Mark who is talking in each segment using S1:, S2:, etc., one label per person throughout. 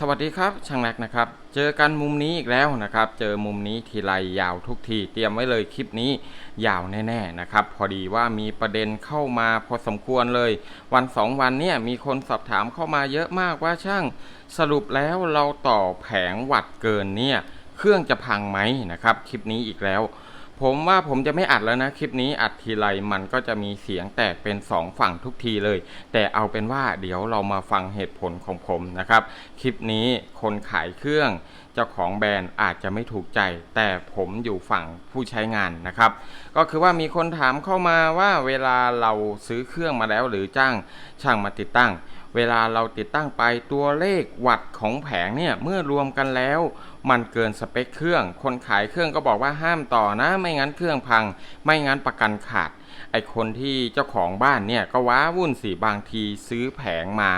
S1: สวัสดีครับช่างแรกนะครับ เจอกันมุมนี้อีกแล้วนะครับ เจอมุมนี้ทีไรยาวทุกที เตรียมไว้เลยคลิปนี้ยาวแน่ๆนะครับ พอดีว่ามีประเด็นเข้ามาพอสมควรเลย วันสองวันเนี่ยมีคนสอบถามเข้ามาเยอะมากว่าช่างสรุปแล้วเราต่อแผงวัดเกินเนี่ย เครื่องจะพังไหมนะครับ คลิปนี้อีกแล้ว ผมว่าผมจะไม่อัดแล้วนะ คลิปนี้อัดทีไรมันก็จะมีเสียงแตกเป็นสองฝั่งทุกทีเลย แต่เอาเป็นว่าเดี๋ยวเรามาฟังเหตุผลของผมนะครับ คลิปนี้คนขายเครื่อง เจ้าของแบรนด์อาจจะไม่ถูกใจ แต่ผมอยู่ฝั่งผู้ใช้งานนะครับ ก็คือว่ามีคนถามเข้ามาว่าเวลาเราซื้อเครื่องมาแล้วหรือจ้างช่างมาติดตั้ง เวลาเราติดตั้งไปตัวเลขวัตต์ของแผงเนี่ยเมื่อรวมกันแล้ว มันเกินสเปคเครื่อง คนขายเครื่องก็บอกว่าห้ามต่อนะ ไม่งั้นเครื่องพัง ไม่งั้นประกันขาด ไอคนที่เจ้าของบ้านเนี่ยก็ว้าวุ่นสิบางทีซื้อแผงมา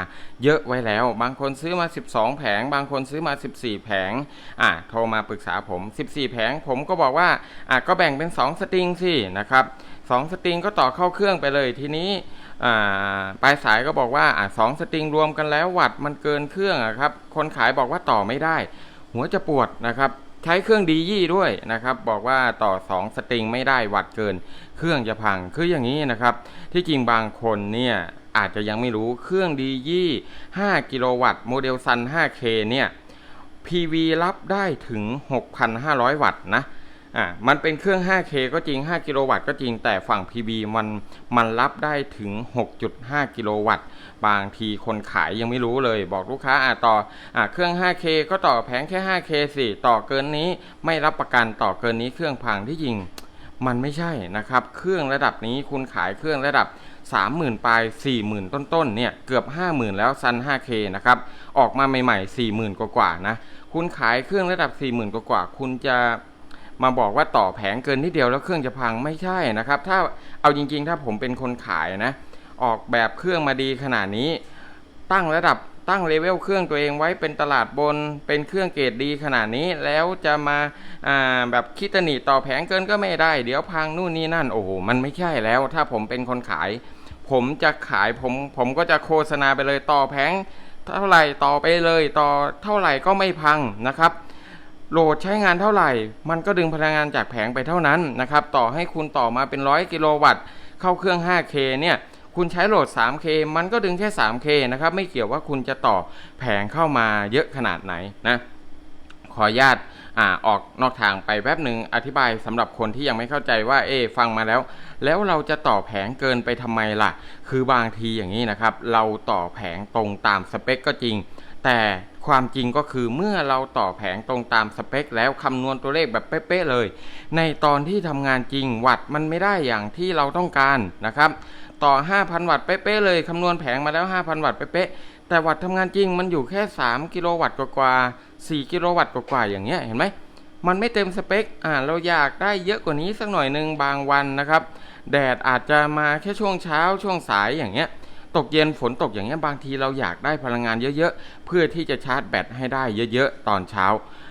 S1: เยอะไว้แล้ว บางคนซื้อมา 12 แผง บางคนซื้อมา 14 แผงอะโทรมาปรึกษาผม 14 แผงผมก็บอกว่าอะก็แบ่งเป็น 2 สตริงสินะครับ2สตริงก็ต่อเข้าเครื่องไปเลยทีนี้อ่าปลายสายก็บอกว่าอ่าสองสตริงรวมกันแล้ววัดมันเกินเครื่องอครับ คนขายบอกว่าต่อไม่ได้ หัวจะปวดนะครับ ใช้เครื่องดียี่ด้วยนะครับ บอกว่าต่อ 2 สตริงไม่ได้วัดเกิน เครื่องจะพังคืออย่างนี้นะครับ ที่จริงบางคนเนี่ยอาจจะยังไม่รู้เครื่องดียี่5กิโลวัตต์โมเดลซัน 5K เนี่ย PV รับได้ถึง 6,500 วัตต์นะ อ่ามันเป็นเครื่อง 5K ก็จริง 5 กิโลวัตต์ก็จริงแต่ฝั่ง PB มันมันรับได้ถึง 6.5 กิโลวัตต์ บางทีคนขายยังไม่รู้เลย บอกลูกค้าอ่าต่ออ่าเครื่อง 5K ก็ต่อแผงแค่ 5K สิต่อเกินนี้ไม่รับประกันต่อเกินนี้เครื่องพังที่จริงมันไม่ใช่นะครับ เครื่องระดับนี้คุณขายเครื่องระดับ 30,000 ปลาย 40,000 ต้นๆ เนี่ย เกือบ 50,000 แล้วซัน 5K นะครับ ออกมาใหม่ ๆ 40,000 กว่าๆ นะ คุณขายเครื่องระดับ 40,000 กว่าๆ คุณจะ มาบอกว่าต่อแผงเกินนิดเดียวแล้วเครื่องจะพังไม่ใช่นะครับ ถ้าเอาจริงๆ ถ้าผมเป็นคนขายนะ ออกแบบเครื่องมาดีขนาดนี้ ตั้งระดับตั้งเลเวลเครื่องตัวเองไว้เป็นตลาดบนเป็นเครื่องเกรดดีขนาดนี้แล้วจะมาาแบบคิดตะหนีต่อแผงเกินก็ไม่ได้ เดี๋ยวพังนู่นนี่นั่นโอ้โหมันไม่ใช่แล้ว ถ้าผมเป็นคนขาย ผมจะขายผมผมก็จะโฆษณาไปเลยต่อแผงเท่าไหร่ต่อไปเลยต่อเท่าไหร่ก็ไม่พังนะครับ โหลดใช้งานเท่าไหร่ มันก็ดึงพลังงานจากแผงไปเท่านั้นนะครับ ต่อให้คุณต่อมาเป็นร้อยกิโลวัตต์ เข้าเครื่อง 5K เนี่ย คุณใช้โหลด 3K มันก็ดึงแค่ 3K นะครับ ไม่เกี่ยวว่าคุณจะต่อแผงเข้ามาเยอะขนาดไหนนะ ขออนุญาตอ่าออกนอกทางไปแป๊บหนึ่งอธิบายสำหรับคนที่ยังไม่เข้าใจว่าเอฟังมาแล้ว แล้วเราจะต่อแผงเกินไปทำไมล่ะ คือบางทีอย่างนี้นะครับ เราต่อแผงตรงตามสเปคก็จริง แต่ ความจริงก็คือเมื่อเราต่อแผงตรงตามสเปค แล้วคำนวณตัวเลขแบบเป๊ะๆเลย ในตอนที่ทำงานจริงวัตต์มันไม่ได้อย่างที่เราต้องการนะครับ ต่อ 5,000 วัตต์เป๊ะๆเลยคำนวณแผงมาแล้ว 5,000 วัตต์เป๊ะๆแต่วัตต์ทำงานจริงมันอยู่แค่ 3 กิโลวัตต์กว่าๆ4กิโลวัตต์กว่าๆอย่างเงี้ยเห็นไหมมันไม่เต็มสเปคอ่าเราอยากได้เยอะกว่านี้สักหน่อยหนึ่งบางวันนะครับ แดดอาจจะมาแค่ช่วงเช้าช่วงสายอย่างเงี้ย ตกเย็นฝนตกอย่างเงี้ยบางทีเราอยากได้พลังงานเยอะๆ เพื่อที่จะชาร์จแบตให้ได้เยอะๆ ตอนเช้า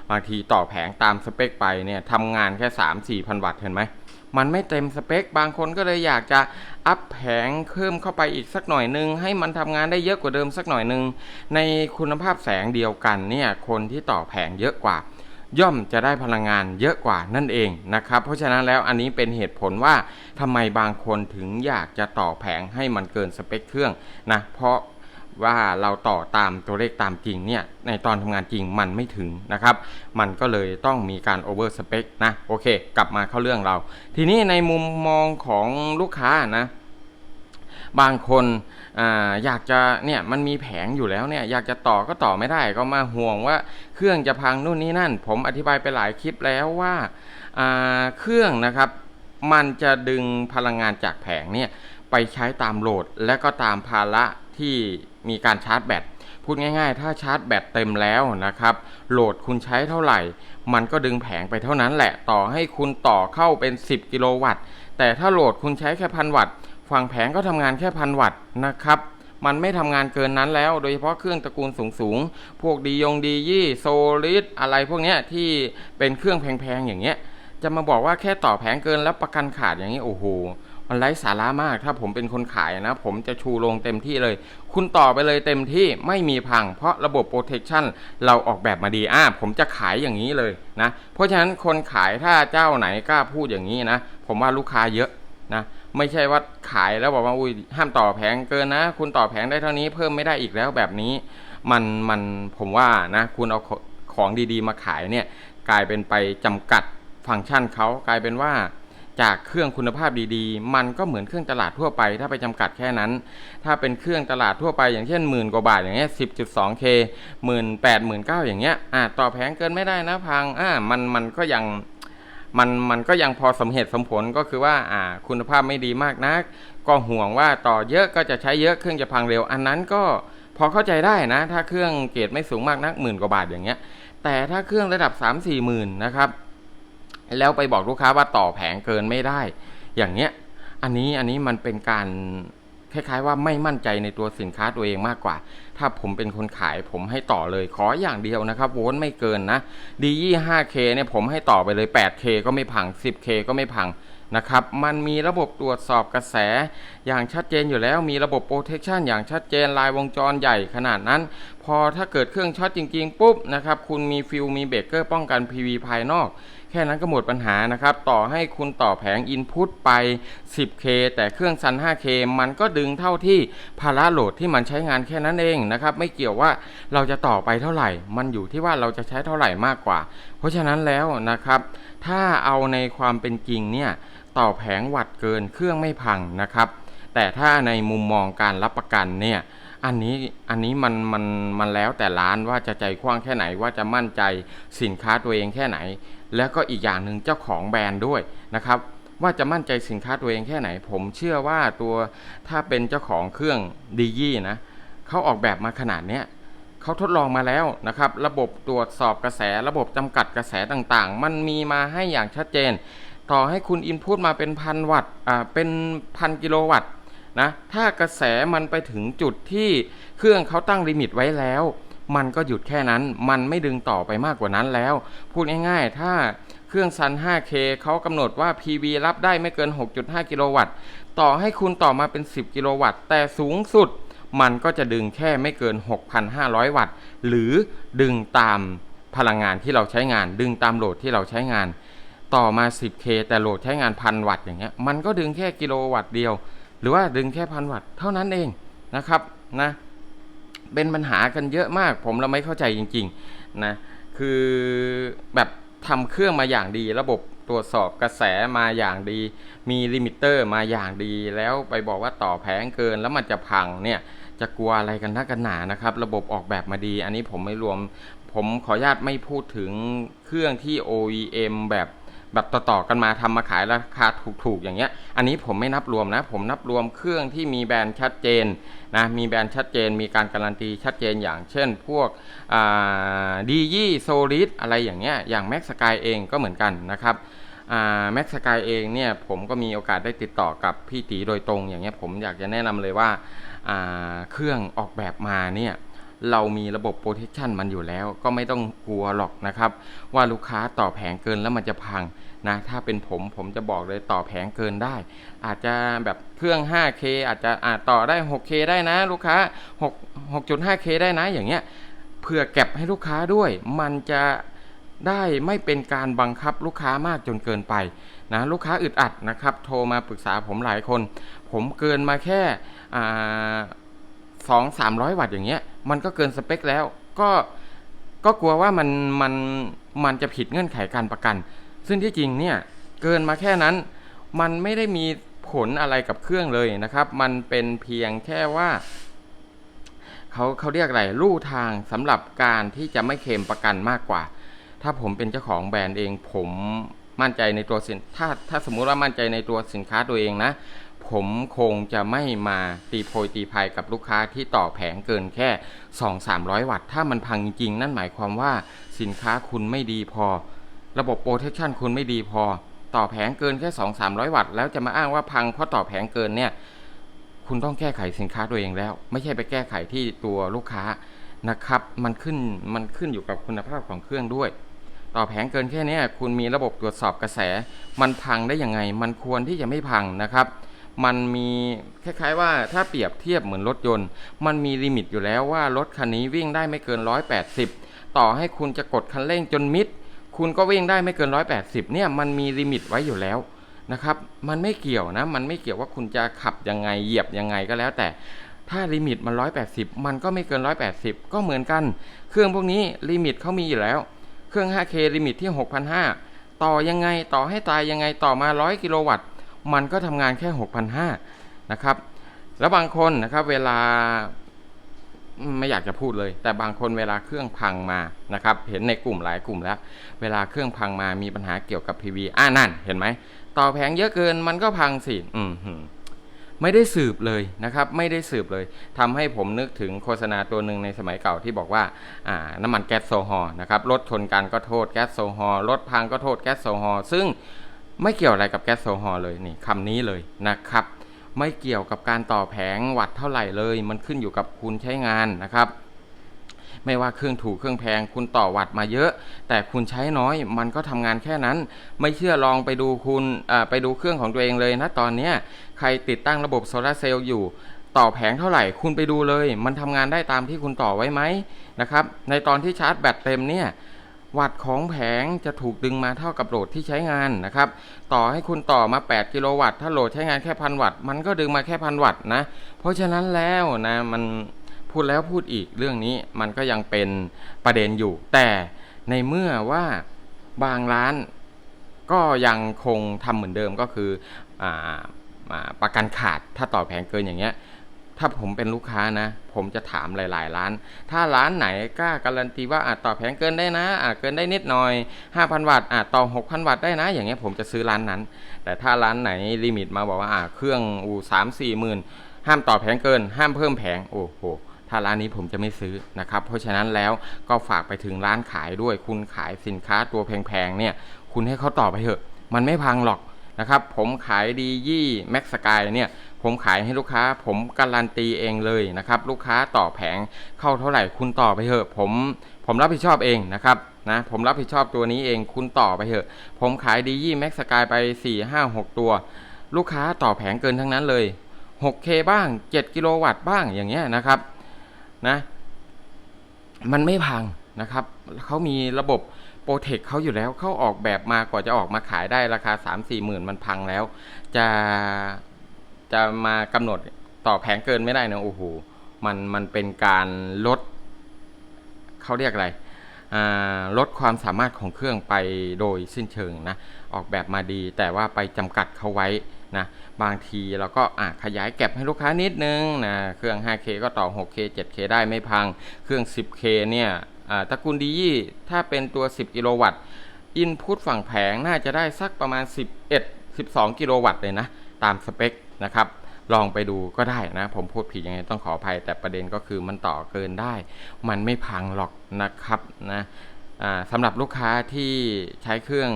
S1: บางทีต่อแผงตามสเปคไปเนี่ยทำงานแค่ 3 4พันวัตต์เห็นไหม มันไม่เต็มสเปค บางคนก็เลยอยากจะอัพแผงเพิ่มเข้าไปอีกสักหน่อยหนึง ให้มันทำงานได้เยอะกว่าเดิมสักหน่อยหนึง ในคุณภาพแสงเดียวกันเนี่ยคนที่ต่อแผงเยอะกว่า ย่อมจะได้พลังงานเยอะกว่านั่นเองนะครับ เพราะฉะนั้นแล้วอันนี้เป็นเหตุผลว่าทำไมบางคนถึงอยากจะต่อแผงให้มันเกินสเปคเครื่องนะเพราะว่าเราต่อตามตัวเลขตามจริงเนี่ยในตอนทำงานจริงมันไม่ถึงนะครับ มันก็เลยต้องมีการโอเวอร์สเปคนะโอเค กลับมาเข้าเรื่องเรา ทีนี้ในมุมมองของลูกค้านะ บางคน อยากจะเนี่ยมันมีแผงอยู่แล้วเนี่ยอยากจะต่อก็ต่อไม่ได้ก็มาห่วงว่าเครื่องจะพังนู่นนี่นั่น ผมอธิบายไปหลายคลิปแล้วว่าอ่าเครื่องนะครับมันจะดึงพลังงานจากแผงเนี่ยไปใช้ตามโหลด และก็ตามภาระที่มีการชาร์จแบตพูดง่ายๆ ถ้าชาร์จแบตเต็มแล้วนะครับโหลดคุณใช้เท่าไหร่ มันก็ดึงแผงไปเท่านั้นแหละต่อให้คุณต่อเข้าเป็น 10 กิโลวัตต์ แต่ถ้าโหลดคุณใช้แค่พันวัตต์ ฝั่งแผงก็ทำงานแค่พันวัตต์นะครับ มันไม่ทำงานเกินนั้นแล้ว โดยเฉพาะเครื่องตระกูลสูงๆ พวกดียงดียี่โซลิดอะไรพวกเนี้ยที่เป็นเครื่องแพงๆอย่างเงี้ย จะมาบอกว่าแค่ต่อแผงเกินแล้วประกันขาดอย่างนี้โอ้โหมันไร้สาระมาก ถ้าผมเป็นคนขายนะ ผมจะชูลงเต็มที่เลย คุณต่อไปเลยเต็มที่ไม่มีพัง เพราะระบบ protection เราออกแบบมาดีอ่าผมจะขายอย่างนี้เลยนะ เพราะฉะนั้นคนขายถ้าเจ้าไหนกล้าพูดอย่างนี้นะ ผมว่าลูกค้าเยอะนะ ไม่ใช่ว่าขายแล้วบอกว่าอุ้ยห้ามต่อแผงเกินนะ คุณต่อแผงได้เท่านี้เพิ่มไม่ได้อีกแล้วแบบนี้ มันมันผมว่านะ คุณเอาของดีๆ มาขายเนี่ยกลายเป็นไปจำกัดฟังก์ชันเขากลายเป็นว่าจากเครื่องคุณภาพดีๆ มันก็เหมือนเครื่องตลาดทั่วไป ถ้าไปจำกัดแค่นั้น ถ้าเป็นเครื่องตลาดทั่วไปอย่างเช่นหมื่นกว่าบาทอย่างเงี้ย 10.2k หมื่นแปดหมื่นเก้าอย่างเงี้ยอ่าต่อแผงเกินไม่ได้นะพังอ่ามันมันก็ยัง มันมันก็ยังพอสมเหตุสมผลก็คือว่าอ่าคุณภาพไม่ดีมากนัก ก็ห่วงว่าต่อเยอะก็จะใช้เยอะเครื่องจะพังเร็ว อันนั้นก็พอเข้าใจได้นะ ถ้าเครื่องเกรดไม่สูงมากนักหมื่นกว่าบาทอย่างเงี้ย แต่ถ้าเครื่องระดับ 3 4หมื่นนะครับ แล้วไปบอกลูกค้าว่าต่อแผงเกินไม่ได้ อย่างเงี้ย อันนี้อันนี้มันเป็นการ คล้ายๆว่าไม่มั่นใจในตัวสินค้าตัวเองมากกว่า ถ้าผมเป็นคนขายผมให้ต่อเลยขออย่างเดียวนะครับโวลต์ไม่เกินนะดียี่ 5K เนี่ยผมให้ต่อไปเลย 8K ก็ไม่พัง 10K ก็ไม่พังนะครับ มันมีระบบตรวจสอบกระแสอย่างชัดเจนอยู่แล้ว มีระบบ protection อย่างชัดเจนลายวงจรใหญ่ขนาดนั้น พอถ้าเกิดเครื่องช็อตจริง ๆ ปุ๊บนะครับ คุณมีฟิลมีเบรกเกอร์ป้องกัน PV ภายนอก ค่นั้นก็หมดปัญหานะครับ ต่อให้คุณต่อแผง Input ไป 10K แต่เครื่องซัน 5K มันก็ดึงเท่าที่ภาระโหลดที่มันใช้งานแค่นั้นเองนะครับ ไม่เกี่ยวว่าเราจะต่อไปเท่าไหร่ มันอยู่ที่ว่าเราจะใช้เท่าไหร่มากกว่า เพราะฉะนั้นแล้วนะครับ ถ้าเอาในความเป็นจริงเนี่ย ต่อแผงวัดเกินเครื่องไม่พังนะครับ แต่ถ้าในมุมมองการรับประกันเนี่ยอันนี้อันนี้มันมันมันแล้วแต่ร้านว่าจะใจกว้างแค่ไหนว่าจะมั่นใจสินค้าตัวเองแค่ไหน แล้วก็อีกอย่างหนึ่งเจ้าของแบรนด์ด้วยนะครับ ว่าจะมั่นใจสินค้าตัวเองแค่ไหน ผมเชื่อว่าตัวถ้าเป็นเจ้าของเครื่องดียี่นะเขาออกแบบมาขนาดเนี้ยเขาทดลองมาแล้วนะครับ ระบบตรวจสอบกระแส ระบบจำกัดกระแสต่างๆ มันมีมาให้อย่างชัดเจน ต่อให้คุณอินพุตมาเป็นพันวัตต์อ่าเป็นพันกิโลวัตต์นะถ้ากระแสมันไปถึงจุดที่เครื่องเขาตั้งลิมิตไว้แล้ว มันก็หยุดแค่นั้น มันไม่ดึงต่อไปมากกว่านั้นแล้ว พูดง่ายๆ ถ้าเครื่องซัน 5K เขากำหนดว่า PV รับได้ไม่เกิน 6.5 กิโลวัตต์ ต่อให้คุณต่อมาเป็น 10 กิโลวัตต์ แต่สูงสุด มันก็จะดึงแค่ไม่เกิน 6,500 วัตต์ หรือดึงตามพลังงานที่เราใช้งาน ดึงตามโหลดที่เราใช้งาน ต่อมา 10K แต่โหลดใช้งานพันวัตต์อย่างเงี้ย มันก็ดึงแค่กิโลวัตต์เดียว หรือว่าดึงแค่พันวัตต์เท่านั้นเองนะครับนะ เป็นปัญหากันเยอะมาก ผมเราไม่เข้าใจจริงๆนะคือแบบทำเครื่องมาอย่างดี ระบบตรวจสอบกระแสมาอย่างดี มีลิมิเตอร์มาอย่างดี แล้วไปบอกว่าต่อแผงเกินแล้วมันจะพังเนี่ยจะกลัวอะไรกันนักกันหนานะครับ ระบบออกแบบมาดี อันนี้ผมไม่รวม ผมขออนุญาตไม่พูดถึงเครื่องที่ OEM แบบ แบบต่อๆกันมาทำมาขายราคาถูกๆอย่างเงี้ย อันนี้ผมไม่นับรวมนะ ผมนับรวมเครื่องที่มีแบรนด์ชัดเจนนะ มีแบรนด์ชัดเจน มีการการันตีชัดเจนอย่างเช่นพวกดียี่โซลิดอะไรอย่างเงี้ย อย่างแม็กสกายเองก็เหมือนกันนะครับแม็กสกายเองเนี่ยผมก็มีโอกาสได้ติดต่อกับพี่ตีโดยตรงอย่างเงี้ยผมอยากจะแนะนำเลยว่าเครื่องออกแบบมาเนี่ย เรามีระบบ protection มันอยู่แล้ว ก็ไม่ต้องกลัวหรอกนะครับ ว่าลูกค้าต่อแผงเกินแล้วมันจะพังนะถ้าเป็นผมผมจะบอกเลยต่อแผงเกินได้ อาจจะแบบเครื่อง 5K อาจจะอาจต่อได้ 6K ได้นะ ลูกค้า6 6.5K ได้นะอย่างเงี้ยเพื่อเก็บให้ลูกค้าด้วย มันจะได้ไม่เป็นการบังคับลูกค้ามากจนเกินไปนะลูกค้าอึดอัดนะครับ โทรมาปรึกษาผมหลายคน ผมเกินมาแค่สองสามร้อยวัตต์อย่างเงี้ย มันก็เกินสเปคแล้วก็ก็กลัวว่ามันมันมันจะผิดเงื่อนไขการประกัน ซึ่งที่จริงเนี่ยเกินมาแค่นั้นมันไม่ได้มีผลอะไรกับเครื่องเลยนะครับ มันเป็นเพียงแค่ว่าเขาเขาเรียกอะไรลู่ทางสำหรับการที่จะไม่เคมประกันมากกว่า ถ้าผมเป็นเจ้าของแบรนด์เองผมมั่นใจในตัวสินถ้าถ้าสมมุติว่ามั่นใจในตัวสินค้าตัวเองนะ ผมคงจะไม่มาตีโพยตีพายกับลูกค้าที่ต่อแผงเกินแค่ 2-300 วัตต์ ถ้ามันพังจริงนั่นหมายความว่าสินค้าคุณไม่ดีพอ ระบบโปรเทคชันคุณไม่ดีพอ ต่อแผงเกินแค่ 2-300 วัตต์ แล้วจะมาอ้างว่าพังเพราะต่อแผงเกินเนี่ย คุณต้องแก้ไขสินค้าตัวเองแล้ว ไม่ใช่ไปแก้ไขที่ตัวลูกค้านะครับ มันขึ้นมันขึ้นอยู่กับคุณภาพของเครื่องด้วยต่อแผงเกินแค่นี้คุณมีระบบตรวจสอบกระแส มันพังได้ยังไง มันควรที่จะไม่พังนะครับ มันมีคล้ายๆว่าถ้าเปรียบเทียบเหมือนรถยนต์ มันมีลิมิตอยู่แล้วว่ารถคันนี้วิ่งได้ไม่เกิน 180 ต่อให้คุณจะกดคันเร่งจนมิด คุณก็วิ่งได้ไม่เกิน 180 เนี่ยมันมีลิมิตไว้อยู่แล้วนะครับ มันไม่เกี่ยวนะ มันไม่เกี่ยวว่าคุณจะขับยังไงเหยียบยังไงก็แล้วแต่ถ้าลิมิตมัน 180 มันก็ไม่เกิน 180 ก็เหมือนกัน เครื่องพวกนี้ลิมิตเขามีอยู่แล้ว เครื่อง 5K ลิมิตที่ 6,500 ต่อยังไงต่อให้ตายยังไงต่อมา 100 กิโลวัตต์ มันก็ทำงานแค่ 6,500นะครับ แล้วบางคนนะครับเวลาไม่อยากจะพูดเลย แต่บางคนเวลาเครื่องพังมานะครับ เห็นในกลุ่มหลายกลุ่มแล้ว เวลาเครื่องพังมามีปัญหาเกี่ยวกับ PV อ่านั่น เห็นไหมต่อแผงเยอะเกินมันก็พังสิอืมไม่ได้สืบเลยนะครับ ไม่ได้สืบเลยทำให้ผมนึกถึงโฆษณาตัวหนึ่งในสมัยเก่าที่บอกว่าอ่าน้ำมันแก๊สโซฮอล์นะครับรถชนกันก็โทษแก๊สโซฮอล์รถพังก็โทษแก๊สโซฮอล์ซึ่ง ไม่เกี่ยวอะไรกับแก๊สโซฮอล์เลยนี่คำนี้เลยนะครับ ไม่เกี่ยวกับการต่อแผงวัดเท่าไหร่เลย มันขึ้นอยู่กับคุณใช้งานนะครับไม่ว่าเครื่องถูกเครื่องแพงคุณต่อวัดมาเยอะ แต่คุณใช้น้อยมันก็ทำงานแค่นั้น ไม่เชื่อลองไปดูคุณไปดูเครื่องของตัวเองเลยนะตอนเนี้ยใครติดตั้งระบบโซลาเซลล์อยู่ต่อแผงเท่าไหร่คุณไปดูเลย มันทำงานได้ตามที่คุณต่อไว้ไหมนะครับในตอนที่ชาร์จแบตเต็มเนี่ย วัตต์ของแผงจะถูกดึงมาเท่ากับโหลดที่ใช้งานนะครับ ต่อให้คุณต่อมา 8 กิโลวัตต์ถ้าโหลดใช้งานแค่พันวัตต์มันก็ดึงมาแค่พันวัตต์นะ เพราะฉะนั้นแล้วนะมันพูดแล้วพูดอีกเรื่องนี้มันก็ยังเป็นประเด็นอยู่ แต่ในเมื่อว่าบางร้านก็ยังคงทำเหมือนเดิมก็คืออประกันขาดถ้าต่อแผงเกินอย่างเงี้ย ถ้าผมเป็นลูกค้านะ ผมจะถามหลาย ๆ ร้าน ถ้าร้านไหนกล้าการันตีว่าอาจต่อแผงเกินได้นะอาจเกินได้นิดหน่อย 5,000 วัตต์อาจต่อ 6,000 วัตต์ได้นะ อย่างเงี้ยผมจะซื้อร้านนั้น แต่ถ้าร้านไหนลิมิตมาบอกว่าอ่าเครื่องอูสามสี่หมื่นห้ามต่อแผงเกิน ห้ามเพิ่มแผงโอ้โหถ้าร้านนี้ผมจะไม่ซื้อนะครับ เพราะฉะนั้นแล้วก็ฝากไปถึงร้านขายด้วย คุณขายสินค้าตัวแพงๆเนี่ย คุณให้เขาต่อไปเถอะ มันไม่พังหรอกนะครับ ผมขายดียี่แม็กสกายเนี่ย ผมขายให้ลูกค้า ผมการันตีเองเลยนะครับ ลูกค้าต่อแผงเข้าเท่าไหร่คุณต่อไปเถอะ ผมผมรับผิดชอบเองนะครับนะผมรับผิดชอบตัวนี้เองคุณต่อไปเถอะ ผมขายดียี่แม็กสกายไป 4 5 6 ตัว ลูกค้าต่อแผงเกินทั้งนั้นเลย 6K บ้าง 7 กิโลวัตต์บ้างอย่างเงี้ยนะครับนะมันไม่พังนะครับเขามีระบบโปรเทคเขาอยู่แล้วเขาออกแบบมากว่าจะออกมาขายได้ราคา 3 4 หมื่นมันพังแล้ว จะ จะมากำหนดต่อแผงเกินไม่ได้นะโอ้โหมันมันเป็นการลดเขาเรียกอะไรลดความสามารถของเครื่องไปโดยสิ้นเชิงนะออกแบบมาดี แต่ว่าไปจำกัดเขาไว้นะบางทีเราก็อะขยายแก็บให้ลูกค้านิดนึงนะเครื่อง 5K ก็ต่อ 6K 7K ได้ไม่พัง เครื่อง 10K เนี่ยตระกูลดียี่ถ้าเป็นตัว 10 กิโลวัตต์อินพุตฝั่งแผงน่าจะได้สักประมาณ 11 12 กิโลวัตต์เลยนะ ตามสเปค นะครับลองไปดูก็ได้นะ ผมพูดผิดยังไงต้องขออภัย แต่ประเด็นก็คือมันต่อเกินได้ มันไม่พังหรอกนะครับนะสำหรับลูกค้าที่ใช้เครื่อง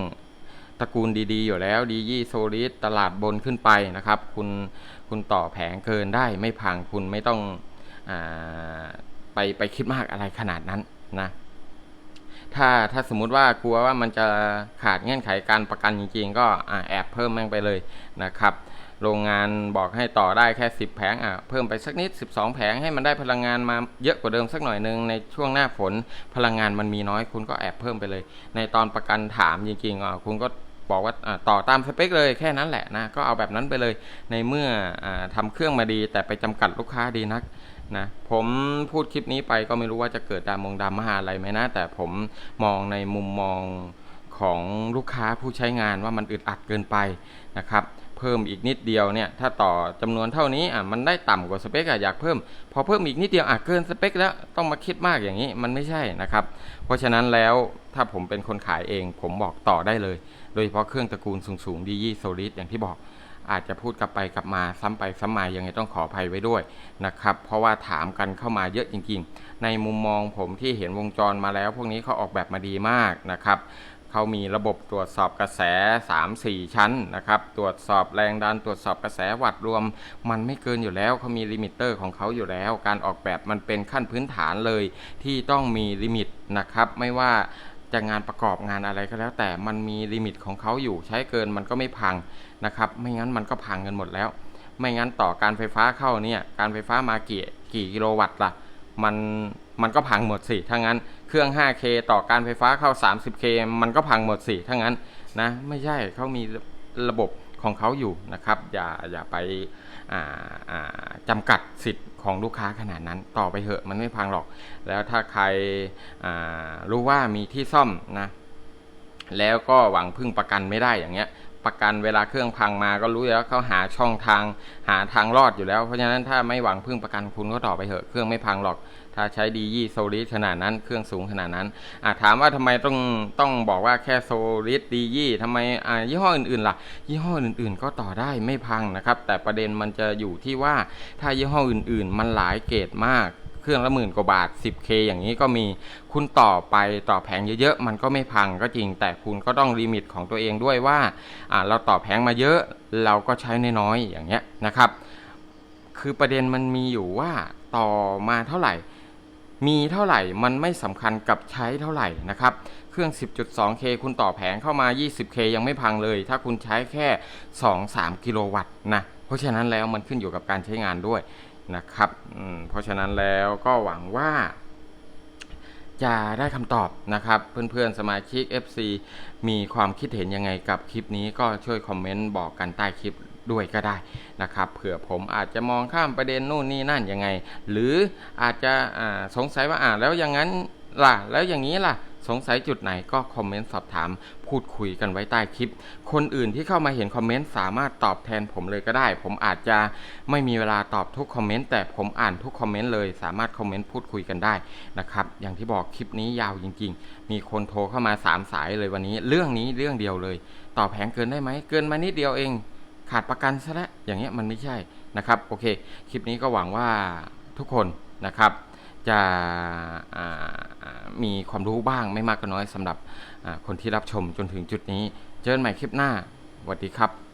S1: ตระกูลดีๆ อยู่แล้วดียี่โซลิดตลาดบนขึ้นไปนะครับ คุณคุณต่อแผงเกินได้ไม่พังคุณไม่ต้องอไปไปคิดมากอะไรขนาดนั้นนะถ้าถ้าสมมุติว่ากลัวว่ามันจะขาดเงื่อนไขการประกันจริง ๆ ก็อแอบเพิ่มแม่งไปเลยนะครับ โรงงานบอกให้ต่อได้แค่ 10 แผงอะเพิ่มไปสักนิด 12 แผงให้มันได้พลังงานมาเยอะกว่าเดิมสักหน่อยนึงในช่วงหน้าฝนพลังงานมันมีน้อยคุณก็แอบเพิ่มไปเลย ในตอนประกันถามจริงๆอะคุณก็บอกว่าต่อตามสเปคเลยแค่นั้นแหละนะก็เอาแบบนั้นไปเลย ในเมื่ออาทำเครื่องมาดี แต่ไปจำกัดลูกค้าดีนักนะผมพูดคลิปนี้ไปก็ไม่รู้ว่าจะเกิดดามงดาม่าอะไรไหมนะ แต่ผมมองในมุมมองของลูกค้าผู้ใช้งานว่ามันอึดอัดเกินไปนะครับ เพิ่มอีกนิดเดียวเนี่ยถ้าต่อจำนวนเท่านี้อะมันได้ต่ำกว่าสเปคอะอยากเพิ่ม พอเพิ่มอีกนิดเดียวอะเกินสเปคแล้วต้องมาคิดมากอย่างนี้มันไม่ใช่นะครับ เพราะฉะนั้นแล้วถ้าผมเป็นคนขายเอง ผมบอกต่อได้เลย โดยเฉพาะเครื่องตระกูลสูงๆดียี่โซลิดอย่างที่บอกอาจจะพูดกลับไปกลับมาซ้ำไปซ้ำมายังไงต้องขออภัยไว้ด้วยนะครับ เพราะว่าถามกันเข้ามาเยอะจริงๆ ในมุมมองผมที่เห็นวงจรมาแล้ว พวกนี้เขาออกแบบมาดีมากนะครับ เขามีระบบตรวจสอบกระแส 3-4 ชั้นนะครับ ตรวจสอบแรงดันตรวจสอบกระแสวัดรวม มันไม่เกินอยู่แล้วเขามีลิมิเตอร์ของเขาอยู่แล้ว การออกแบบมันเป็นขั้นพื้นฐานเลย ที่ต้องมีลิมิตนะครับ ไม่ว่าจะงานประกอบงานอะไรก็แล้ว แต่มันมีลิมิตของเขาอยู่ใช้เกินมันก็ไม่พังนะครับ ไม่งั้นมันก็พังกันหมดแล้ว ไม่งั้นต่อการไฟฟ้าเข้าเนี่ยการไฟฟ้ามากี่กี่กิโลวัตต์ล่ะ มัน มันก็พังหมดสิถ้างั้นเครื่อง 5K ต่อการไฟฟ้าเข้า 30K มันก็พังหมดสิถ้างั้นนะไม่ใช่เขามีระบบของเขาอยู่นะครับ อย่าอย่าไปาาจำกัดสิทธิ์ของลูกค้าขนาดนั้นต่อไปเถอะมันไม่พังหรอก แล้วถ้าใครรู้ว่ามีที่ซ่อมนะแล้วก็หวังพึ่งประกันไม่ได้อย่างเงี้ย ประกันเวลาเครื่องพังมาก็รู้อยู่แล้วเขาหาช่องทางหาทางรอดอยู่แล้ว เพราะฉะนั้นถ้าไม่หวังพึ่งประกันคุณก็ต่อไปเถอะเครื่องไม่พังหรอก ถ้าใช้ดียี่โซลิดขนาดนั้น เครื่องสูงขนาดนั้นอะถามว่าทำไมต้องต้องบอกว่าแค่โซลิดดียี่ทำไมอ่ายี่ห้ออื่นๆล่ะ ยี่ห้ออื่นๆ ก็ต่อได้ไม่พังนะครับ แต่ประเด็นมันจะอยู่ที่ว่าถ้ายี่ห้ออื่น ๆ มันหลายเกรดมากเครื่องละหมื่นกว่าบาท 10K อย่างนี้ก็มี คุณต่อไปต่อแผงเยอะๆ มันก็ไม่พังก็จริง แต่คุณก็ต้องลิมิตของตัวเองด้วยว่าอ่าเราต่อแผงมาเยอะ เราก็ใช้น้อยๆ อย่างเงี้ยนะครับ คือประเด็นมันมีอยู่ว่าต่อมาเท่าไหร่ มีเท่าไหร่มันไม่สำคัญกับใช้เท่าไหร่นะครับ เครื่อง 10.2K คุณต่อแผงเข้ามา 20K ยังไม่พังเลย ถ้าคุณใช้แค่ 2-3 กิโลวัตต์นะ เพราะฉะนั้นแล้วมันขึ้นอยู่กับการใช้งานด้วยนะครับเพราะฉะนั้นแล้วก็หวังว่าจะได้คำตอบนะครับ เพื่อนๆ สมาชิก FC มีความคิดเห็นยังไงกับคลิปนี้ก็ช่วยคอมเมนต์บอกกันใต้คลิป ด้วยก็ได้นะครับเผื่อผมอาจจะมองข้ามประเด็นนู่นนี่นั่นยังไง หรืออาจจะสงสัยว่าอ่าแล้วอย่างนั้นล่ะแล้วอย่างนี้ล่ะสงสัยจุดไหนก็คอมเมนต์สอบถามพูดคุยกันไว้ใต้คลิป คนอื่นที่เข้ามาเห็นคอมเมนต์สามารถตอบแทนผมเลยก็ได้ ผมอาจจะไม่มีเวลาตอบทุกคอมเมนต์แต่ผมอ่านทุกคอมเมนต์เลย สามารถคอมเมนต์พูดคุยกันได้นะครับอย่างที่บอกคลิปนี้ยาวจริง ๆ มีคนโทรเข้ามา 3 สายเลยวันนี้ เรื่องนี้เรื่องเดียวเลยต่อแผงเกินได้ไหมเกินมานิดเดียวเอง ขาดประกันซะแล้วอย่างเงี้ยมันไม่ใช่นะครับโอเคคลิปนี้ก็หวังว่าทุกคนนะครับจะมีความรู้บ้างไม่มากก็น้อยสำหรับคนที่รับชมจนถึงจุดนี้ เจอกันใหม่คลิปหน้าสวัสดีครับ